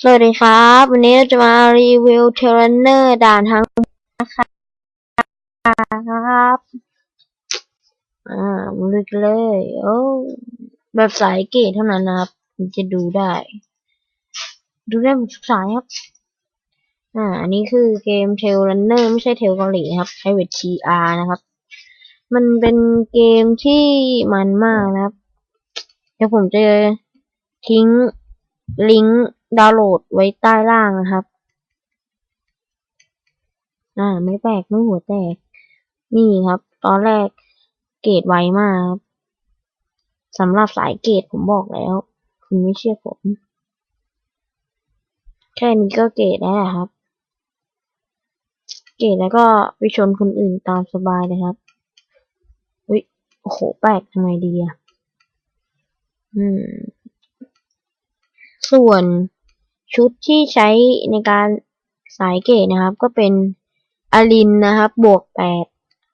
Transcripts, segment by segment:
สวัสดีครับ วันนี้เราจะมารีวิวเทรนเนอร์ด่านทางนะคะครับ อ่ามาดูกันเลย โอ้แบบสายเกตเท่านั้นนะครับถึงจะดูได้ ดูได้หมดทุกสายครับ อ่า อันนี้คือเกมเทลรันเนอร์ไม่ใช่เทลเกาหลีนะครับใช้เวท TR นะครับ มันเป็นเกมที่มันมากนะครับ เดี๋ยวผมจะ ทิ้งลิงก์ดาวน์โหลดไว้ใต้ล่างนะครับ อ่า ไม่แปลกไม่หัวแตก นี่ครับ ตอนแรกเกรดไวมากสำหรับสายเกรดผมบอกแล้ว คุณไม่เชื่อผม แค่นี้ก็เกรดแล้วครับ เกรดแล้วก็ไปชนคนอื่นตามสบายเลยครับอุ้ยโอ้โหแปลกทำไมดีอะ อืม ส่วนชุดที่ใช้ในการสายเกตนะครับ ก็เป็นอารินนะครับ บวกแปด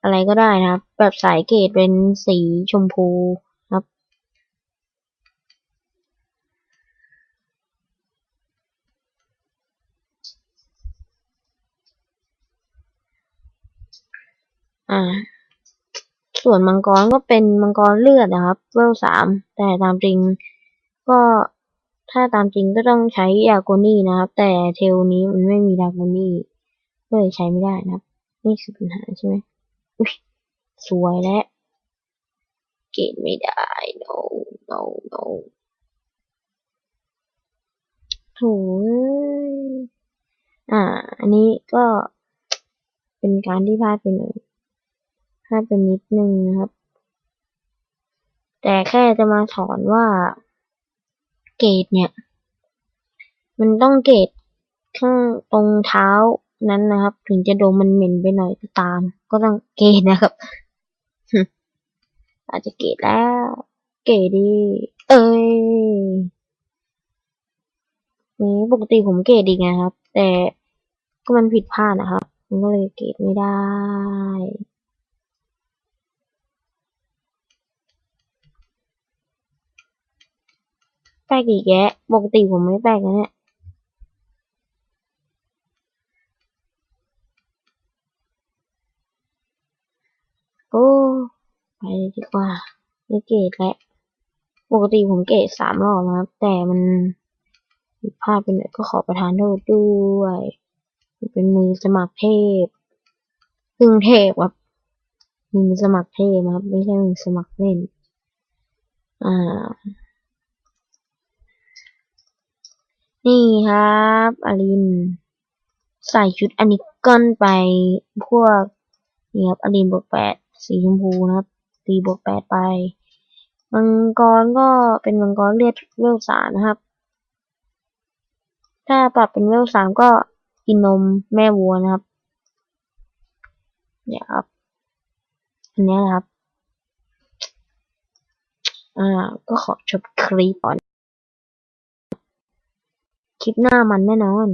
อะไรก็ได้นะครับ แบบสายเกตเป็นสีชมพูครับ อ่า ส่วนมังกรก็เป็นมังกรเลือดนะครับ เวลสามแต่ตามจริงก็ ถ้าตามจริงก็ต้องใช้ยาโกนี่นะครับ แต่เทลนี้มันไม่มียาโกนี่ก็เลยใช้ไม่ได้นะครับ นี่คือปัญหาใช่ไหมอุ้ยสวยและเกตไม่ได้ no no no โถ่เอ้ยอ่า อันนี้ก็เป็นการที่พลาดไปหน่อยพลาดไปนิดนึงนะครับ แต่แค่จะมาสอนว่า เกตเนี่ย มันต้องเกตข้างตรงเท้านั้นนะครับ ถึงจะโดนมันเหม็นไปหน่อยก็ตาม ก็ต้องเกตนะครับอาจจะเกตแล้ว เกตดี เอ้ยนี้ปกติผมเกตดีไงครับ แต่ก็มันผิดพลาดนะครับ มันก็เลยเกตไม่ได้ แปลกอีกแยะ ปกติผมไม่แปลกนะเนี่ยโอ้ ไปดีกว่าไม่เกตแล้วปกติผมเกตสามรอบนะครับ แต่มันผิดพลาดไปหน่อยก็ขอประทานโทษด้วย เป็นมือสมัครเทพพึ่งเทพครับมือสมัครเทพนะครับ ไม่ใช่มือสมัครเล่น อ่า นี่ครับอาริน ใส่ชุดอันนี้ก้อนไปพวก นี่ครับอารินบวกแปดสีชมพูนะครับ ตีบวกแปดไป มังกรก็เป็นมังกรเลือดเวลสามนะครับ ถ้าปรับเป็นเวลสามก็กินนมแม่วัวนะครับ เนี่ยครับ อันนี้นะครับ อ่า ก็ขอจบคลิปก่อน คลิปหน้ามันแน่นอน